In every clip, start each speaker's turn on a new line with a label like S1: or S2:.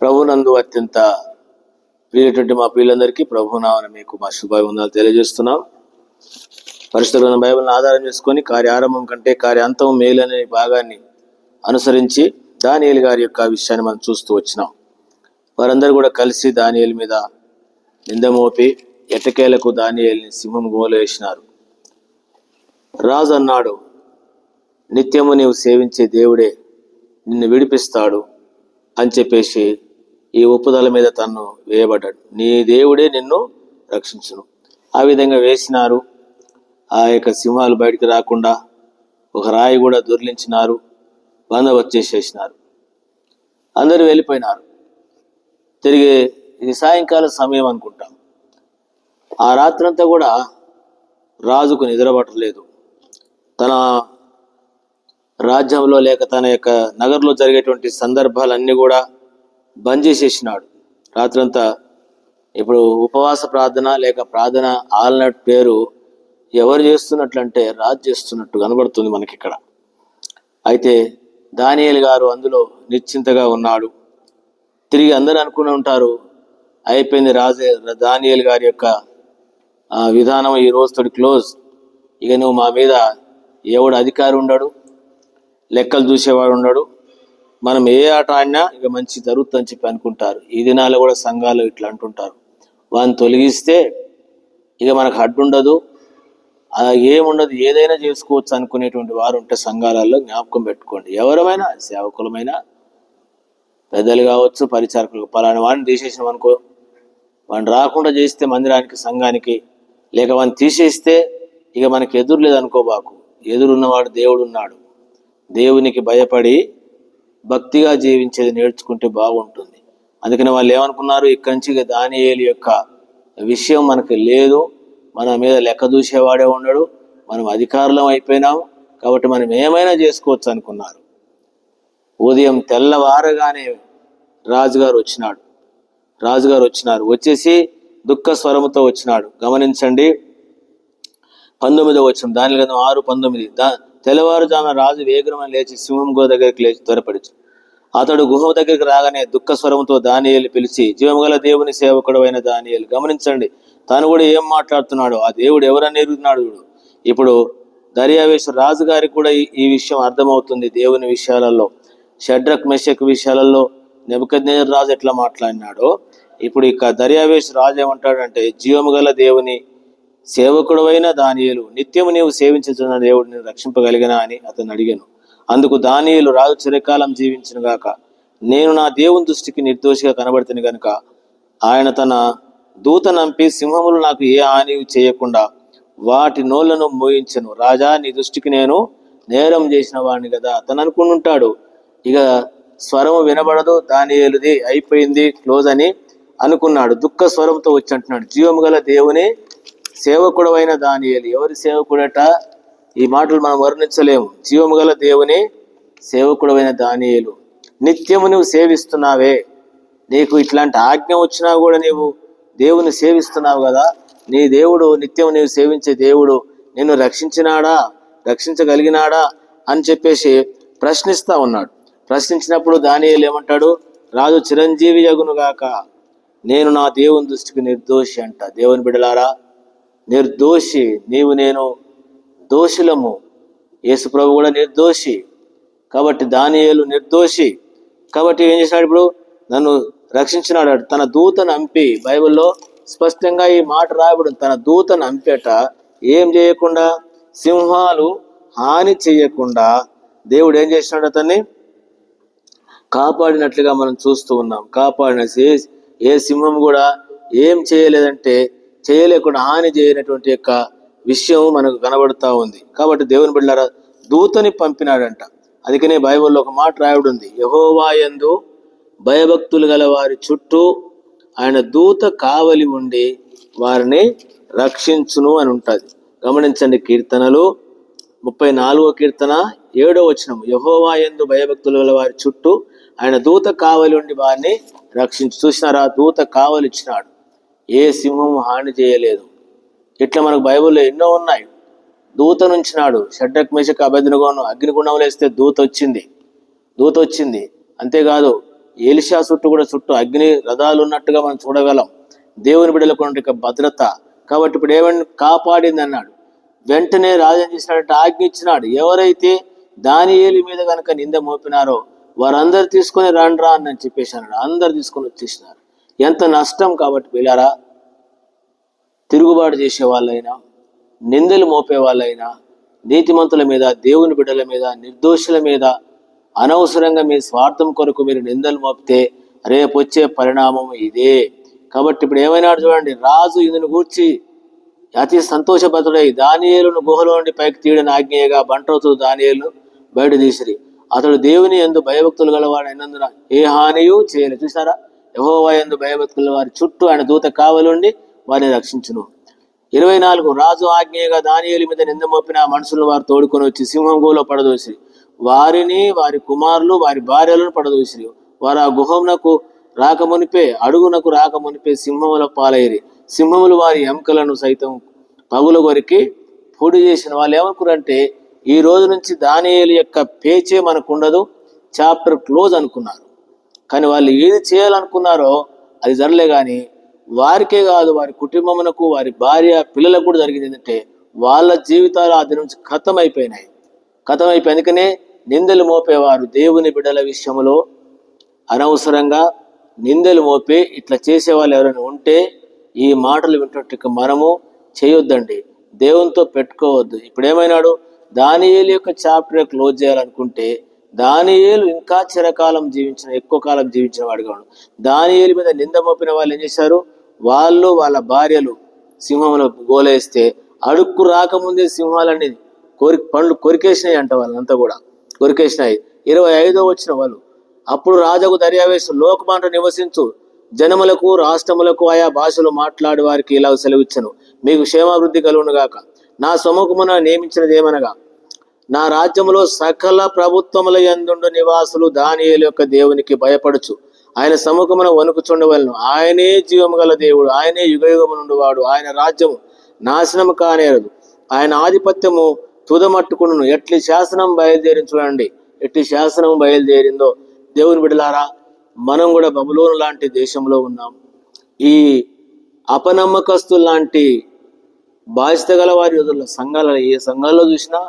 S1: ప్రభునందు అత్యంత ప్రియటువంటి మా పిల్లలందరికీ ప్రభునామన మీకు మా శుభాభివందనాలు తెలియజేస్తున్నాం. పరిస్థితులను బైబిల్ని ఆధారం చేసుకొని కార్యారంభం కంటే కార్యాంతం మేలు అనే భాగాన్ని అనుసరించి దానియల్ గారి యొక్క విషయాన్ని మనం చూస్తూ వచ్చినాం. వారందరూ కూడా కలిసి దానియల్ మీద నిందమోపి ఎటకేలకు దానియల్ని సింహం గోలు వేసినారు. రాజు అన్నాడు నిత్యము నీవు సేవించే దేవుడే నిన్ను విడిపిస్తాడు అని చెప్పేసి ఈ ఉప్పుదల మీద తను వేయబడ్డాడు. నీ దేవుడే నిన్ను రక్షించును. ఆ విధంగా వేసినారు. ఆ యొక్క సింహాలు బయటికి రాకుండా ఒక రాయి కూడా దొర్లించినారు. బందోబస్తు చేసేసినారు అందరూ వెళ్ళిపోయినారు. తిరిగి ఇది సాయంకాల సమయం అనుకుంటాం. ఆ రాత్రంతా కూడా రాజుకు నిద్రపట్టలేదు. తన రాజ్యంలో లేక తన యొక్క నగర్లో జరిగేటువంటి సందర్భాలన్నీ కూడా బంద్ చేసేసినాడు. రాత్రంతా ఇప్పుడు ఉపవాస ప్రార్థన లేక ప్రార్థన ఆల్నట్ పేరు ఎవరు చేస్తున్నట్లంటే రాజు చేస్తున్నట్టు కనబడుతుంది మనకి ఇక్కడ అయితే దానియల్ గారు అందులో నిశ్చింతగా ఉన్నాడు. తిరిగి అందరూ అనుకుని ఉంటారు అయిపోయింది రాజే దానియల్ గారి యొక్క విధానం ఈ రోజుతోటి క్లోజ్. ఇక నువ్వు మా మీద ఎవడు అధికారి ఉండడు లెక్కలు చూసేవాడు ఉండడు. మనం ఏ ఆట ఆడినా ఇక మంచి జరుగుతుందని చెప్పి అనుకుంటారు. ఈ దినాల్లో కూడా సంఘాలు ఇట్లా అంటుంటారు. వాడిని తొలగిస్తే ఇక మనకు అడ్డుండదు ఏముండదు ఏదైనా చేసుకోవచ్చు అనుకునేటువంటి వారు ఉంటే సంఘాలలో జ్ఞాపకం పెట్టుకోండి. ఎవరమైనా సేవకులమైనా పెద్దలు కావచ్చు పరిచారకులు పలానా వాడిని తీసేసినాం అనుకో వాడిని రాకుండా చేస్తే మందిరానికి సంఘానికి లేక వాడిని తీసేస్తే ఇక మనకి ఎదురు లేదు అనుకోబాకు. ఎదురున్నవాడు దేవుడు ఉన్నాడు దేవునికి భయపడి భక్తిగా జీవించేది నేర్చుకుంటే బాగుంటుంది. అందుకని వాళ్ళు ఏమనుకున్నారు? ఇక్కడి నుంచి ఇక దానియేలు యొక్క విషయం మనకు లేదు. మన మీద లెక్క చూసేవాడే ఉండడు. మనం అధికారులం అయిపోయినాం. కాబట్టి మనం ఏమైనా చేసుకోవచ్చు అనుకున్నారు. ఉదయం తెల్లవారగానే రాజుగారు వచ్చినాడు. రాజుగారు వచ్చినారు. వచ్చేసి దుఃఖ స్వరముతో వచ్చినాడు. గమనించండి. పంతొమ్మిదో వచ్చిన దాని కదా ఆరు పంతొమ్మిది. దా తెల్లవారుజామున రాజు వేగరమని లేచి సింహం గో దగ్గరికి లేచి త్వరపడిచు. అతడు గుహ దగ్గరికి రాగానే దుఃఖ స్వరముతో దానియలు పిలిచి జీవముగల దేవుని సేవకుడు అయిన దానియలు గమనించండి తాను కూడా ఏం మాట్లాడుతున్నాడు ఆ దేవుడు ఎవరని ఎరుగుతున్నాడు ఇప్పుడు దర్యావేశ రాజు గారికి కూడా ఈ- విషయం అర్థమవుతుంది దేవుని విషయాలలో. షడ్రక్ మెషక్ విషయాలలో నెబద్నేజర్ రాజు ఎట్లా మాట్లాడినాడో. ఇప్పుడు ఇక దర్యావేశ రాజు ఏమంటాడంటే జీవము గల దేవుని సేవకుడవైన దానియలు నిత్యము నీవు సేవించుతున్న దేవుడిని రక్షింపగలిగినా అని అతను అడిగాను. అందుకు దానియులు రాజు చిరకాలం జీవించిన గాక. నేను నా దేవుని దృష్టికి నిర్దోషిగా కనబడుతుంది గనుక ఆయన తన దూత నంపి సింహములు నాకు ఏ హాని చేయకుండా వాటి నోళ్ళను మోయించను. రాజా నీ దృష్టికి నేను నేరం చేసిన వాడిని కదా అతను అనుకుంటుంటాడు ఇక స్వరము వినబడదు దానియలుది అయిపోయింది క్లోజ్ అని అనుకున్నాడు. దుఃఖ స్వరంతో వచ్చి అంటున్నాడు జీవము గల దేవుని సేవకుడవైన దానియేలు. ఎవరి సేవకుడట? ఈ మాటలు మనం వర్ణించలేము. జీవము గల దేవుని సేవకుడమైన దానియులు. నిత్యము నువ్వు సేవిస్తున్నావే. నీకు ఇట్లాంటి ఆజ్ఞ వచ్చినా కూడా నీవు దేవుని సేవిస్తున్నావు కదా. నీ దేవుడు నిత్యం నీవు సేవించే దేవుడు. నిన్ను రక్షించినాడా? రక్షించగలిగినాడా? అని చెప్పేసి ప్రశ్నిస్తా ఉన్నాడు. ప్రశ్నించినప్పుడు దానియులు ఏమంటాడు? రాజు చిరంజీవి యగునుగాక నేను నా దేవుని దృష్టికి నిర్దోషి అంట. దేవుని బిడలారా నిర్దోషి నీవు నేను దోషులము యేసుప్రభు కూడా నిర్దోషి. కాబట్టి దానియేలు నిర్దోషి. కాబట్టి ఏం చేశాడు ఇప్పుడు? నన్ను రక్షించినాడు తన దూతను అంపి. బైబిల్లో స్పష్టంగా ఈ మాట రాయబడి తన దూతను అంపేట ఏం చేయకుండా? సింహాలు హాని చేయకుండా దేవుడు ఏం చేసినాడు అతన్ని? కాపాడినట్లుగా మనం చూస్తూ ఉన్నాం. కాపాడిన ఏ ఏ సింహం కూడా ఏం చేయలేదంటే చేయలేకుండా హాని చేయనటువంటి యొక్క విషయం మనకు కనబడుతూ ఉంది. కాబట్టి దేవుని బిడ్డారా దూతని పంపినాడంట. అందుకనే బైబిల్లో ఒక మాట రాయబడి ఉంది యహోవాయందు భయభక్తులు గల వారి చుట్టూ ఆయన దూత కావలి ఉండి వారిని రక్షించును అని ఉంటుంది. గమనించండి కీర్తనలు. ముప్పై నాలుగో కీర్తన ఏడో వచనం. యహోవా ఎందు భయభక్తులు గల వారి చుట్టూ ఆయన దూత కావలి ఉండి వారిని రక్షించు చూసినారా? దూత కావలిచ్చినాడు. ఏ సింహం హాని చేయలేదు. ఇట్లా మనకు బైబిల్లో ఎన్నో ఉన్నాయి. దూత నుంచినాడు షడ్డక్ మేషక్ అభ్యర్థనగోను అగ్నిగుండంలో వేస్తే దూత వచ్చింది. దూత వచ్చింది. అంతేకాదు ఏలిషా చుట్టూ కూడా చుట్టూ అగ్ని రథాలు ఉన్నట్టుగా మనం చూడగలం. దేవుని బిడ్డలకు ఉన్న భద్రత. కాబట్టి ఇప్పుడు ఏమని కాపాడింది అన్నాడు. వెంటనే రాజు ఏం చేసినాడంటే ఆజ్ఞ ఇచ్చినాడు. ఎవరైతే దానియేలు మీద కనుక నింద మోపినారో వారందరు తీసుకొని రండ్రా అని చెప్పేసి అన్నాడు. అందరు తీసుకొని వచ్చేసినారు. ఎంత నష్టం కాబట్టి పిల్లారా తిరుగుబాటు చేసే వాళ్ళైనా నిందలు మోపే వాళ్ళైనా నీతిమంతుల మీద దేవుని బిడ్డల మీద నిర్దోషుల మీద అనవసరంగా మీ స్వార్థం కొరకు మీరు నిందలు మోపితే రేపు వచ్చే పరిణామం ఇదే. కాబట్టి ఇప్పుడు ఏమైనాడు చూడండి రాజు ఇందును గూర్చి అతి సంతోషభద్రుడై దానియేలును గుహలో నుండి పైకి తీయడం ఆజ్ఞేయగా బంట్రోతులు దానియేలు బయట తీసిరి. అతడు దేవుని ఎందు భయభక్తులు గలవాడు అయినందున ఏ హానియు చేయలేదు. చూసారా యహోవా ఎందు భయభక్తుల వారి చుట్టూ ఆయన దూత కావలుండి వారిని రక్షించును. ఇరవై నాలుగు రాజు ఆజ్ఞేయగా దానియేలు మీద నింద మోపిన మనుషులను వారు తోడుకొని వచ్చి సింహం గుహలో పడదోసి వారిని వారి కుమారులు వారి భార్యలను పడదోసిరి. వారు ఆ గుహమునకు రాకమునిపే అడుగునకు రాకమునిపే సింహముల పాలైరి. సింహములు వారి ఎముకలను సైతం పగుల కొరికి పొడి చేసిన వాళ్ళు ఏమనుకున్నారంటే ఈ రోజు నుంచి దానియలు యొక్క పేచే మనకు ఉండదు చాప్టర్ క్లోజ్ అనుకున్నారు. కానీ వాళ్ళు ఏది చేయాలనుకున్నారో అది జరలే కానీ వారికే కాదు వారి కుటుంబమునకు వారి భార్య పిల్లలకు కూడా జరిగింది ఏంటంటే వాళ్ళ జీవితాలు అది నుంచి ఖతం అయిపోయినాయి ఖతం అయిపోయి అందుకనే నిందలు మోపేవారు దేవుని బిడ్డల విషయంలో. అనవసరంగా నిందలు మోపి ఇట్లా చేసే వాళ్ళు ఎవరైనా ఉంటే ఈ మాటలు వింటున్నట్టు మనము చేయొద్దండి. దేవునితో పెట్టుకోవద్దు. ఇప్పుడు ఏమైనాడు దానియేలు యొక్క చాప్టర్ క్లోజ్ చేయాలనుకుంటే దానియేలు ఇంకా చిరకాలం జీవించిన ఎక్కువ కాలం జీవించిన వాడుగా ఉన్నాడు దానియేలు మీద నింద మోపిన వాళ్ళు ఏం చేశారు? వాళ్ళు వాళ్ళ భార్యలు సింహంలో గోలేస్తే అడుక్కు రాకముందే సింహాలన్నీ కోరి పండ్లు కొరికేసినాయి అంట వాళ్ళంతా కూడా. కొరికేసినాయి. ఇరవై ఐదో వచ్చిన వాళ్ళు. అప్పుడు రాజకు దర్యావేశం లోకమాట నివసించు. జనములకు రాష్ట్రములకు ఆయా భాషలు మాట్లాడే వారికి ఇలా సెలవిచ్చను. మీకు క్షేమాభివృద్ధి కలుగును గాక నా సముఖమున నియమించినది ఏమనగా నా రాజ్యములో సకల ప్రభుత్వముల ఎందుండు నివాసులు దానియేలు యొక్క దేవునికి భయపడుచు. ఆయన సముఖమున వణుకుచుండవలను. ఆయనే జీవము గల దేవుడు ఆయనే యుగయుగము నుండి వాడు ఆయన రాజ్యము నాశనము కానేరదు. ఆయన ఆధిపత్యము తుదమట్టుకును ఎట్లి శాసనం బయలుదేరి చూడండి ఎట్టి శాసనం బయలుదేరిందో? దేవుని బిడలారా మనం కూడా బబులోను లాంటి దేశంలో ఉన్నాం. ఈ అపనమ్మకస్తులు లాంటి బాధ్యత గల వారి రోజుల్లో సంఘాల ఏ సంఘాల్లో చూసినా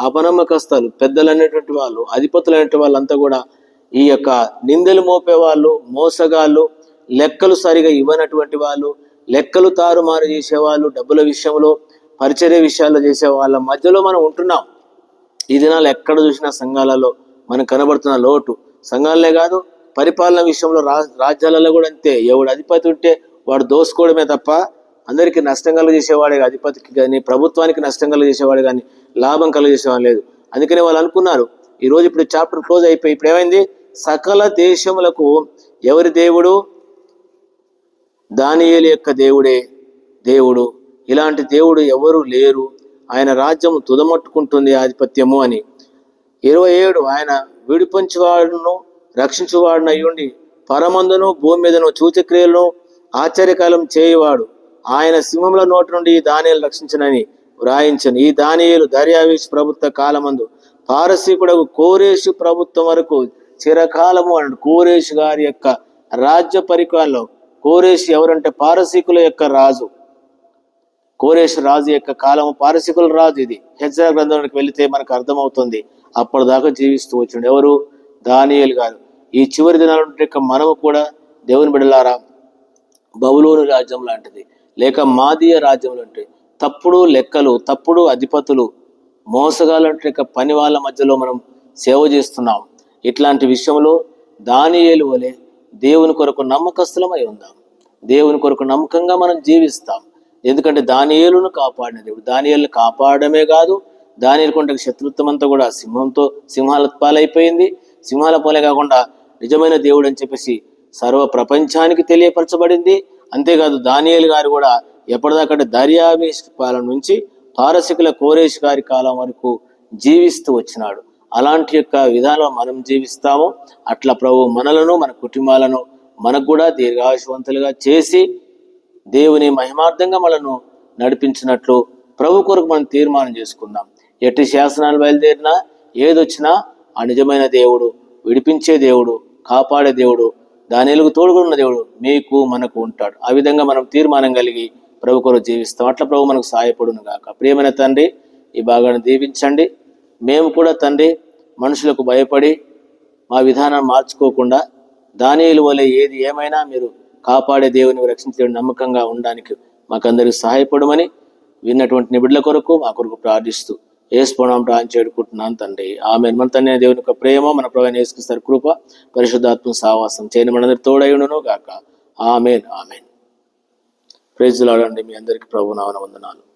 S1: అపనమ్మకస్తాలు పెద్దలు అనేటువంటి వాళ్ళు అధిపతులు అనేటువంటి వాళ్ళంతా కూడా ఈ యొక్క నిందలు మోపే వాళ్ళు మోసగాళ్ళు లెక్కలు సరిగా ఇవ్వనటువంటి వాళ్ళు లెక్కలు తారుమారు చేసేవాళ్ళు డబ్బుల విషయంలో పరిచర్య విషయాల్లో చేసే వాళ్ళ మధ్యలో మనం ఉంటున్నాం. ఈ దినాలు ఎక్కడ చూసినా సంఘాలలో మనం కనబడుతున్న లోటు. సంఘాలనే కాదు పరిపాలన విషయంలో రా రాజ్యాలలో కూడా అంతే. ఎవడు అధిపతి ఉంటే వాడు దోసుకోవడమే తప్ప అందరికీ నష్టం కలుగజేసేవాడే అధిపతికి కానీ ప్రభుత్వానికి నష్టం కలుగజేసేవాడు కానీ లాభం కలుగజేసేవాడు లేదు. అందుకనే వాళ్ళు అనుకున్నారు ఈ రోజు ఇప్పుడు చాప్టర్ క్లోజ్ అయిపోయి ఇప్పుడు ఏమైంది? సకల దేశములకు ఎవరి దేవుడు? దానియేలు యొక్క దేవుడే దేవుడు. ఇలాంటి దేవుడు ఎవరు లేరు. ఆయన రాజ్యం తుదమట్టుకుంటుంది ఆధిపత్యము అని. ఇరవై ఏడు ఆయన విడిపించువాడును రక్షించువాడును అయ్యుండి పరమందును భూమి మీదను సూచక్రియలను ఆశ్చర్యకాలం చేయవాడు. ఆయన సింహముల నోటి నుండి ఈ దానియలు రక్షించనని వ్రాయించను. ఈ దానియలు దర్యావేశ్ ప్రభుత్వ కాలమందు పారసీకుడకు కోరేషు ప్రభుత్వం వరకు చిరకాలము అన్నాడు. కోరేష్ గారి యొక్క రాజ్య పరిపాలనలో కోరేష్ ఎవరంటే పారసీకుల యొక్క రాజు. కోరేష్ రాజు యొక్క కాలము పారసీకుల రాజు ఇది. హెచ్చర గ్రంథంలోకి వెళితే మనకు అర్థమవుతుంది. అప్పటిదాకా జీవిస్తూ వచ్చిండు ఎవరు? దానియేలు గారు. ఈ చివరి దినాల యొక్క మనము కూడా దేవుని బిడలారా బబులోను రాజ్యం లాంటిది. లేక మాదీయ రాజ్యం లాంటివి తప్పుడు లెక్కలు తప్పుడు అధిపతులు మోసగాలంటే యొక్క పని వాళ్ళ మధ్యలో మనం సేవ చేస్తున్నాం. ఇట్లాంటి విషయంలో దానియేలు వలె దేవుని కొరకు నమ్మకస్తులమై ఉందాం. దేవుని కొరకు నమ్మకంగా మనం జీవిస్తాం. ఎందుకంటే దానియేలును కాపాడిన దేవుడు. దానియేలును కాపాడమే కాదు దానియలు కొంట శత్రుత్వం అంతా కూడా సింహంతో సింహాల పాలైపోయింది. సింహాల పాలే కాకుండా నిజమైన దేవుడు అని చెప్పేసి సర్వ ప్రపంచానికి తెలియపరచబడింది. అంతేకాదు దానియలు గారు కూడా ఎప్పటిదాకంటే దర్యావేష్ కాలం నుంచి పారసికుల కోరేష్ గారి కాలం వరకు జీవిస్తూ వచ్చినాడు. అలాంటి యొక్క విధానం మనం జీవిస్తాము. అట్లా ప్రభు మనలను మన కుటుంబాలను మనకు కూడా దీర్ఘాయుషవంతులుగా చేసి దేవుని మహిమార్థంగా మనను నడిపించినట్లు ప్రభు కొరకు మనం తీర్మానం చేసుకుందాం. ఎట్టి శాసనాలు బయలుదేరినా ఏదొచ్చినా ఆ నిజమైన దేవుడు విడిపించే దేవుడు కాపాడే దేవుడు దానిలకు తోడుగా దేవుడు మీకు మనకు ఉంటాడు. ఆ విధంగా మనం తీర్మానం కలిగి ప్రభు కొరకు జీవిస్తాం. అట్లా ప్రభు మనకు సహాయపడును గాక ప్రియమైన తండ్రి ఈ భాగాన్ని దీవించండి. మేము కూడా తండ్రి మనుషులకు భయపడి మా విధానం మార్చుకోకుండా దానియులు వలె ఏది ఏమైనా మీరు కాపాడే దేవుని రక్షించే నమ్మకంగా ఉండడానికి మాకందరికి సహాయపడమని విన్నటువంటి నిబిడ్ల కొరకు మా కొరకు ప్రార్థిస్తూ ఏసుకోవడం ప్రార్థన చేడుకుంటున్నాను తండ్రి. ఆమె మన తండ్రి దేవుని యొక్క ప్రేమ మన ప్రవేణ వేసుకొస్తారు కృప పరిశుద్ధాత్మ సావాసం చేయని మనందరి తోడయుడును గాక. ఆమెన్. ఆమెన్. ప్రేజ్లాడండి మీ అందరికీ ప్రభు నామన వందనాలు.